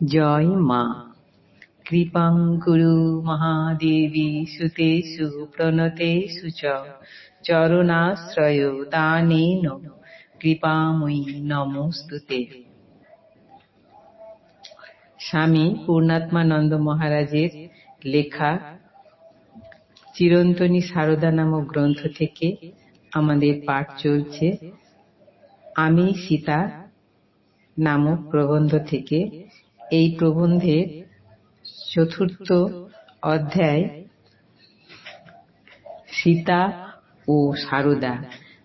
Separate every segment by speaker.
Speaker 1: জয় মা। কৃপাং গুরু মহাদেবী, সুতেষু, প্রণতেষু চ। চরণাশ্রয় দানেন। কৃপাময়ী নমস্তুতে স্বামী পূর্ণাত্মানন্দ মহারাজের লেখা চিরন্তনী সারদা নামক গ্রন্থ থেকে আমাদের পাঠ চলছে। আমি সীতা নামক প্রবন্ধ থেকে এই প্রবন্ধের চতুর্থ অধ্যায় সীতা ও সারদা,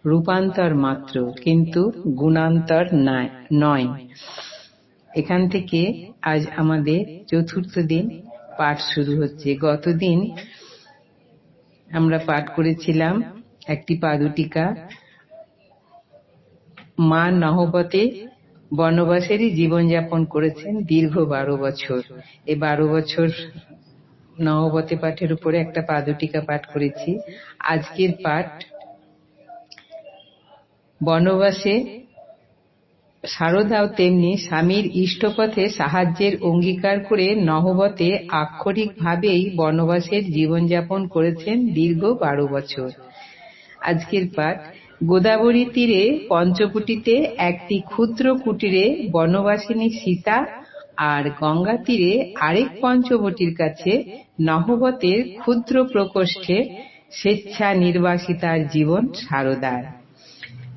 Speaker 1: রূপান্তর মাত্র কিন্তু গুণান্তর নয়। এখান থেকে আজ আমাদের চতুর্থ দিন পাঠ শুরু হচ্ছে। গতদিন আমরা পাঠ করেছিলাম একটি পাদুটিকা, মা নহবতে বনবাসেরই জীবনযাপন করেছেন দীর্ঘ বারো বছর। এই বারো বছর নহবতে পাঠের উপরে একটা পাদুটিকা পাঠ করেছি। আজকের পাঠ, বনবাসে শারদাও তেমনি স্বামীর ইষ্টপথে সাহায্যের অঙ্গীকার করে নহবতে আক্ষরিকভাবেই বনবাসের জীবনযাপন করেছেন দীর্ঘ বারো বছর। আজকের পাঠ গোদাবরী তীরে, পঞ্চকুটিতে, একটি ক্ষুদ্র কুটিরে, বনবাসিনী সীতা আর গঙ্গা তীরে আরেক পঞ্চবটির কাছে নহবতের ক্ষুদ্র প্রকোষ্ঠে স্বেচ্ছা নির্বাসিতার জীবন সারদার।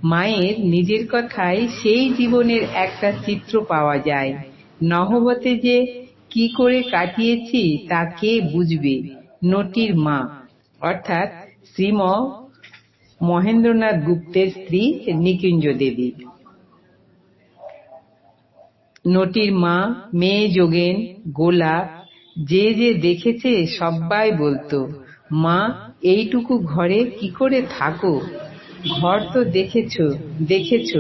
Speaker 1: মায়ের নিজের কথায় সেই জীবনের একটা চিত্র পাওয়া যায়। নহবতে যে কি করে কাটিয়েছি তা কে বুঝবে? নটির মা। অর্থাৎ শ্রীম মহেন্দ্রনাথ গুপ্তের স্ত্রী নিকুঞ্জ দেবী। নটির মা, মেয়ে যোগেন গোলাপ যে যে দেখেছে সবাই বলতো, মা, এইটুকু ঘরে কি করে থাকো? ঘর তো দেখেছ দেখেছ,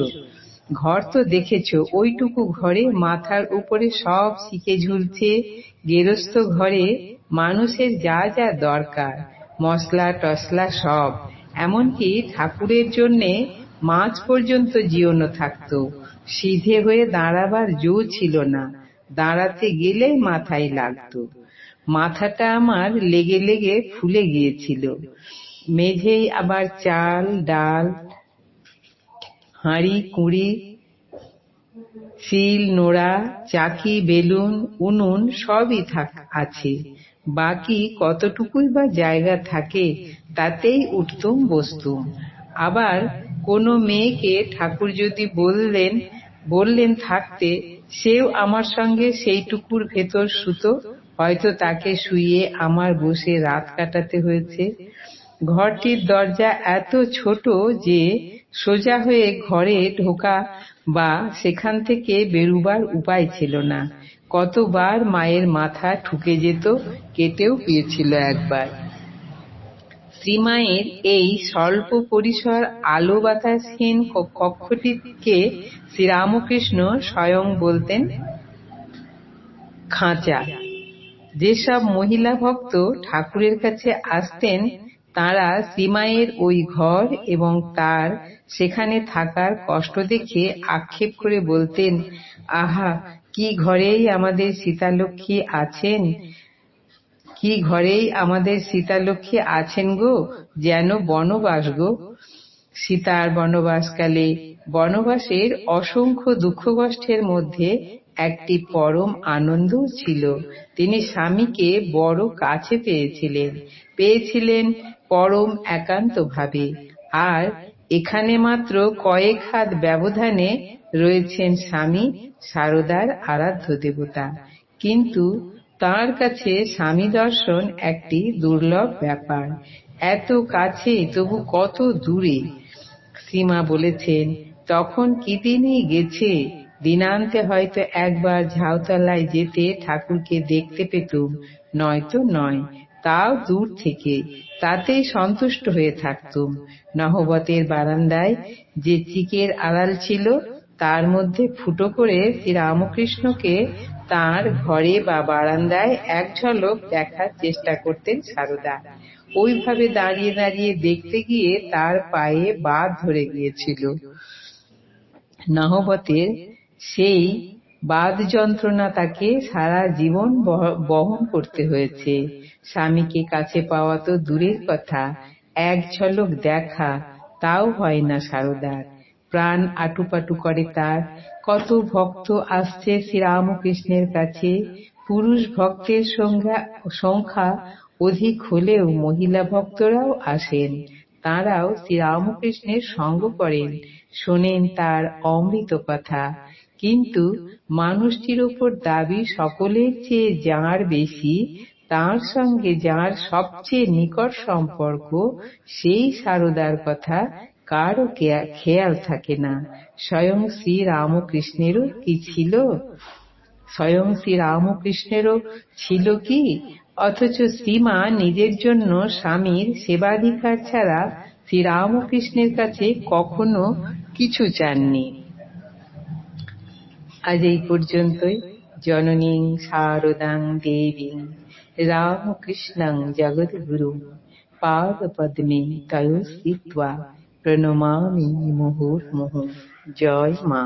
Speaker 1: ঘর তো দেখেছ, ওইটুকু ঘরে মাথার উপরে সব শিখে ঝুলছে, গেরস্ত ঘরে মানুষের যা যা দরকার, মশলা টসলা সব। এমনকি ঠাকুরের জন্যে মাছ পর্যন্ত জিওনো থাকত, সিধে হয়ে দাঁড়াবার জো ছিল না, দাঁড়াতে গেলে মাথায় লাগতো। মাথাটা আমার লেগে লেগে ফুলে গিয়েছিল। মেঝেই আবার চাল, ডাল, হাঁড়ি, কুড়ি শিল নোড়া, চাকি, বেলুন, উনুন সবই থাক, আছে। বাকি কতটুকুই বা জায়গা থাকে তাতেই উঠতুম বসতুম আবার কোনো মেয়েকে ঠাকুর যদি বললেন বললেন থাকতে, সেও আমার সঙ্গে সেইটুকুর ভেতর সুতো হয়তো তাকে শুইয়ে আমার বসে রাত কাটাতে হয়েছে। ঘরটির দরজা এত ছোট যে সোজা হয়ে ঘরে ঢোকা বা সেখান থেকে বেরুবার উপায় ছিল না। কতবার মায়ের মাথা ঠুকে যেত, কেটেও পেয়েছিল একবার। শ্রীমায়ের এই স্বল্প পরিসর আলো বাতাসহীন কক্ষটিকে শ্রীরামকৃষ্ণ স্বয়ং বলতেন, খাঁচা। যেসব মহিলা ভক্ত ঠাকুরের কাছে আসতেন, তাঁরা শ্রীমায়ের ওই ঘর এবং তার সেখানে থাকার কষ্ট দেখে আক্ষেপ করে বলতেন, আহা, কি ঘরেই আমাদের সীতালক্ষ্মী আছেন? কি ঘরেই আমাদের সীতালক্ষ্মী আছেন গো? যেন বনবাস গো। সীতার বনবাসকালে বনবাসের অসংখ্য দুঃখ কষ্টের মধ্যে একটি পরম আনন্দ ছিল। তিনি স্বামীকে বড় কাছে পেয়েছিলেন। পেয়েছিলেন পরম একান্তভাবে। আর এখানে মাত্র কয়েক হাত ব্যবধানে রয়েছেন স্বামী সারদার আরাধ্য দেবতা। কিন্তু তার কাছে স্বামী দর্শন একটি দুর্লভ ব্যাপার। এত কাছে তবু কত দূরে? সীমা বলেছেন, তখন কি দিনই গেছে? দিনান্তে হয়তো একবার ঝাউতলায় যেতে ঠাকুরকে দেখতে পেতুম। নয়তো নয়, তাও দূর থেকে। তাতেই সন্তুষ্ট হয়ে থাকতুম। নহবতের বারান্দায় যে চিকের আড়াল ছিল তার মধ্যে ফুটো করে শ্রীরামকৃষ্ণকে তার ঘরে বা বারান্দায় এক ঝলক দেখার চেষ্টা করতেন সারদা। ওইভাবে দাঁড়িয়ে দাঁড়িয়ে দেখতে গিয়ে তার পায়ে বাদ ধরে গিয়েছিল। নহবতের সেই বাদ যন্ত্রণা তাকে সারা জীবন বহ- বহন করতে হয়েছে। স্বামীকে কাছে পাওয়া তো দূরের কথা। এক ঝলক দেখা তাও হয় না সারদার। প্রাণ আটুপাটু করে তার। কত ভক্ত আসছে শ্রীরামকৃষ্ণের কাছে। পুরুষ ভক্তের সংখ্যা অধিক হলেও মহিলা ভক্তরাও আসেন। তাঁরাও শ্রীরামকৃষ্ণের সঙ্গ করেন, শোনেন তার অমৃত কথা। কিন্তু মানুষটির উপর দাবি সকলের চেয়ে যাঁর বেশি, তার সঙ্গে যাঁর সবচেয়ে নিকট সম্পর্ক, সেই সারদার কথা কারও খেয়াল থাকে না। স্বয়ং শ্রী রামকৃষ্ণেরও কি ছিল? স্বয়ং শ্রী রামকৃষ্ণেরও ছিল কি? অথচ শ্রীমা নিজের জন্য স্বামীর সেবাধিকার ছাড়া শ্রী রামকৃষ্ণের কাছে কখনো কিছু চাননি। আজ এই পর্যন্তই। জননীং শারদাং দেবীং রামকৃষ্ণং জগদ্গুরু পাদ পদ্মে তয় স্থিত্বা। প্রণমামি মুহুর্মুহু জয় মা।